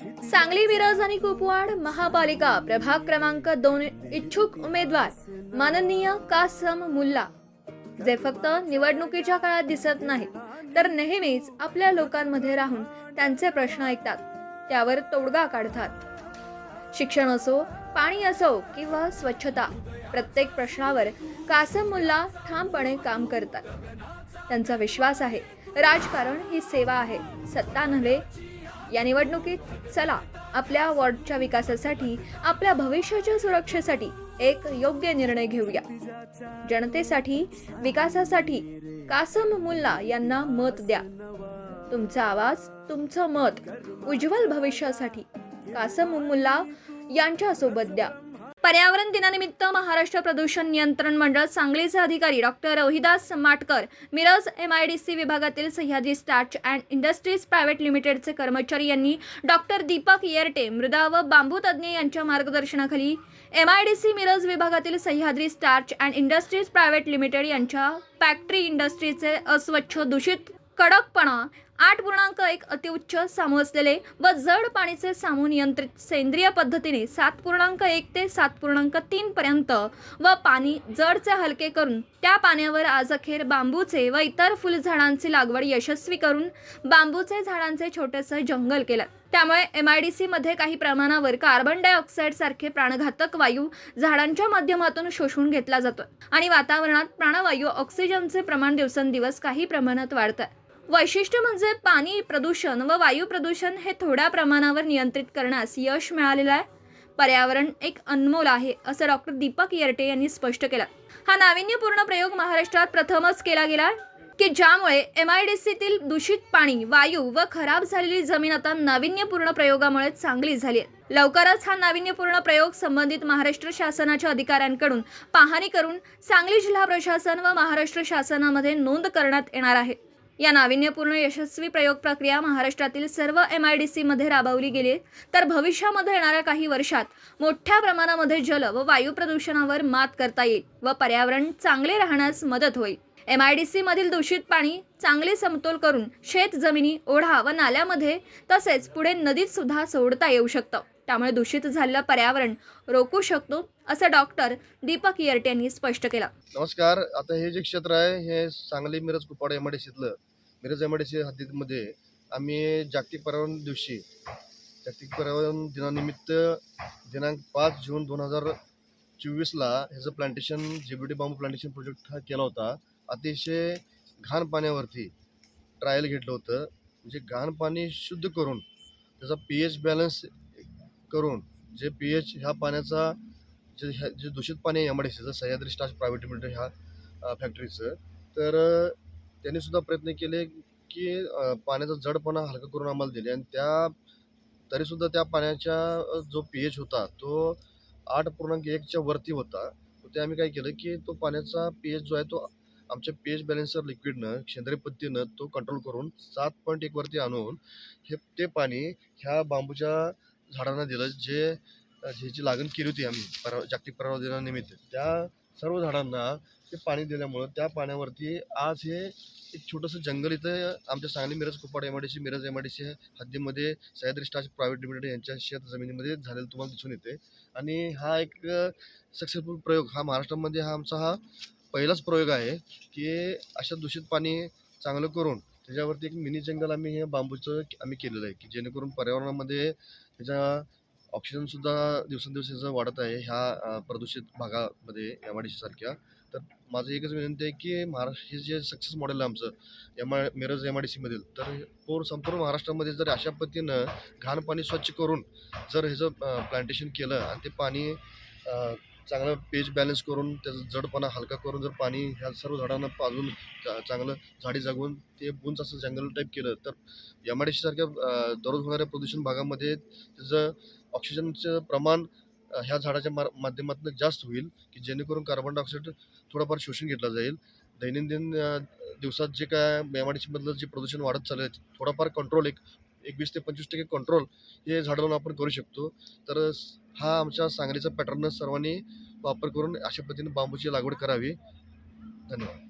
सांगली मिरज आणि कुपवाड महापालिका प्रभाग क्रमांक दोन इच्छुक उमेदवार माननीय कासम मुल्ला. जे फक्त निवडणुकीच्या काळात दिसत नाहीत तर नेहमीच आपल्या लोकांमध्ये राहून त्यांचे प्रश्न ऐकतात. त्यावर तोडगा काढतात. शिक्षण असो पाणी असो किंवा स्वच्छता प्रत्येक प्रश्नावर कासम मुल्ला ठामपणे काम करतात. त्यांचा विश्वास आहे. राजकारण ही सेवा आहे. सत्ता नव्हे या निवडणुकीत चला आपल्या वॉर्डच्या विकासासाठी आपल्या भविष्याच्या सुरक्षेसाठी एक योग्य निर्णय घेऊया. जनतेसाठी विकासासाठी कासम मुल्ला यांना मत द्या. तुमचा आवाज तुमचं मत उज्ज्वल भविष्यासाठी. कासम मुल्ला यांच्या सोबत द्या. पर्यावरण दिनानिमित्त महाराष्ट्र प्रदूषण नियंत्रण मंडळ सांगलीचे अधिकारी doctor Rohidas Matkar Miraj M I D C विभागातील Sahyadri starch and industries private लिमिटेडचे कर्मचारी यांनी डॉक्टर दीपक येरटे मृदा व बांबू तज्ज्ञ यांच्या मार्गदर्शनाखाली M I D C Miraj विभागातील Sahyadri starch and industries private limited यांच्या फॅक्टरी इंडस्ट्रीचे अस्वच्छ दूषित कडकपणा आठ पूर्णांक एक अतिउच्च सामू असलेले व जड पाणीचे सामू नियंत्रित सेंद्रिय पद्धतीने सात पूर्णांक एक ते सात पूर्णांक तीन पर्यंत व पाणी जडचे हलके करून त्या पाण्यावर आज अखेर बांबूचे व इतर फुलझाडांची लागवड यशस्वी करून बांबूचे झाडांचे छोटेसे जंगल केलं. त्यामुळे एम आय डी सीमध्ये काही प्रमाणावर कार्बन डायऑक्साईड सारखे प्राणघातक वायू झाडांच्या माध्यमातून शोषून घेतला जातो आणि वातावरणात प्राणवायू ऑक्सिजनचे प्रमाण दिवसेंदिवस काही प्रमाणात वाढत आहे वैशिष्ट्य म्हणजे पाणी प्रदूषण व वायू प्रदूषण हे थोड्या प्रमाणावर नियंत्रित करण्यास यश मिळालेलं आहे. पर्यावरण एक अनमोल आहे असं डॉक्टर दीपक येरटे यांनी स्पष्ट केलं. हा नाविन्यपूर्ण प्रयोग महाराष्ट्रात प्रथमच केला गेला की ज्यामुळे एम आय डी सीतील दूषित पाणी वायू व खराब झालेली जमीन आता नाविन्यपूर्ण प्रयोगामुळे चांगली झाली आहे. लवकरच हा नाविन्यपूर्ण प्रयोग संबंधित महाराष्ट्र शासनाच्या अधिकाऱ्यांकडून पाहणी करून सांगली जिल्हा प्रशासन व महाराष्ट्र शासनामध्ये नोंद करण्यात येणार आहे. या नाविन्यपूर्ण यशस्वी प्रयोग प्रक्रिया महाराष्ट्रातील सर्व एम आय डी सीमध्ये राबवली गेली. तर भविष्यामध्ये येणाऱ्या काही वर्षात मोठ्या प्रमाणामध्ये जल व वायू प्रदूषणावर मात करता येईल व पर्यावरण चांगले राहण्यास मदत होईल. एम आय डी सीमधील दूषित पाणी चांगले समतोल करून शेत जमिनी ओढा व नाल्यामध्ये तसेच पुढे नदीत सुद्धा सोडता येऊ शकतं. त्यामुळे दूषित झालेलं पर्यावरण रोखू शकतो असं डॉक्टर दीपक येरटे यांनी स्पष्ट केलं. नमस्कार. आता हे जे क्षेत्र आहे हे Sangli Miraj Kupwad M I D सीतलं Miraj M I D हद्दीमध्ये आम्ही जागतिक पर्यावरण दिवशी जागतिक पर्यावरण दिनानिमित्त दिनांक पाच जून दोन हजार चोवीसला ह्याचं प्लांटेशन जे बी बांबू प्लांटेशन प्रोजेक्ट हा केला होता. अतिशय घाण पाण्यावरती ट्रायल घेतलं होतं. म्हणजे घाण पाणी शुद्ध करून त्याचा पी एच बॅलन्स करून जे पी एच ह्या पाण्याचा जे ह्या जे दूषित पाणी आहे एम आय डी सीचं सह्याद्री स्टार्च प्रायव्हेट लिमिटेड ह्या फॅक्टरीचं तर त्यांनी सुद्धा प्रयत्न केले की पाण्याचा जडपणा हलका करून आम्हाला दिले. आणि त्या तरीसुद्धा त्या पाण्याचा जो पी एच होता तो आठ पूर्णांक एकच्या वरती होता. ते आम्ही काय केलं की तो पाण्याचा पी एच जो आहे तो आमच्या पी एच बॅलेन्सर लिक्विडनं सेंद्रिय पद्धतीनं तो कंट्रोल करून सात पॉईंट एकवरती आणून हे ते पाणी ह्या बांबूच्या झाडांना दिलं जे ह्याची लागण केली होती आम्ही परवा जागतिक परवा दिनानिमित्त. त्या सर्व झाडांना ते पाणी दिल्यामुळं त्या पाण्यावरती आज हे एक छोटंसं जंगल इथं आमच्या Sangli Miraj Kupwad M I D C Miraj M I D C हद्दीमध्ये Sahyadri stars private limited यांच्या शेत जमिनीमध्ये झालेलं तुम्हाला दिसून येते. आणि हा एक सक्सेसफुल प्रयोग हा महाराष्ट्रामध्ये हा आमचा हा पहिलाच प्रयोग आहे की अशा दूषित पाणी चांगलं करून त्याच्यावरती एक मिनी जंगल आम्ही हे बांबूचं आम्ही केलेलं आहे की जेणेकरून पर्यावरणामध्ये त्याच्या ऑक्सिजनसुद्धा दिवसेंदिवस याचं वाढत आहे ह्या प्रदूषित भागामध्ये एम आय डी सारख्या. तर माझं एकच विनंती आहे की महाराष्ट्र हे जे सक्सेस मॉडेल आहे आमचं M I Miraj M I D सीमधील तर पूर्ण संपूर्ण महाराष्ट्रामध्ये जर अशा पद्धतीनं घाण पाणी स्वच्छ करून जर ह्याचं प्लांटेशन केलं आणि ते पाणी चांगलं पेज बॅलन्स करून त्याचं जडपणा हलका करून जर पाणी ह्या सर्व झाडांना पाजून चा- चांगलं झाडी जगवून ते बुंच असं जंगल टाईप केलं तर एम आय डी सीसारख्या दररोज होणाऱ्या प्रदूषण भागामध्ये त्याचं ऑक्सिजनचं प्रमाण ह्या झाडाच्या मा माध्यमातून जास्त होईल की जेणेकरून कार्बन डायऑक्साईड थोडाफार शोषून घेतला जाईल. दैनंदिन दिवसात जे काय एम आय डी सीमधलं जे प्रदूषण वाढत चाललं आहे थोडाफार कंट्रोल एक एकवीस ते पंचवीस टक्के कंट्रोल हे झाडांना आपण करू शकतो. तर हा आमच्या सांगलीचा पॅटर्न सर्वांनी वापर करून अशा पद्धतीने बांबूची लागवड करावी. धन्यवाद.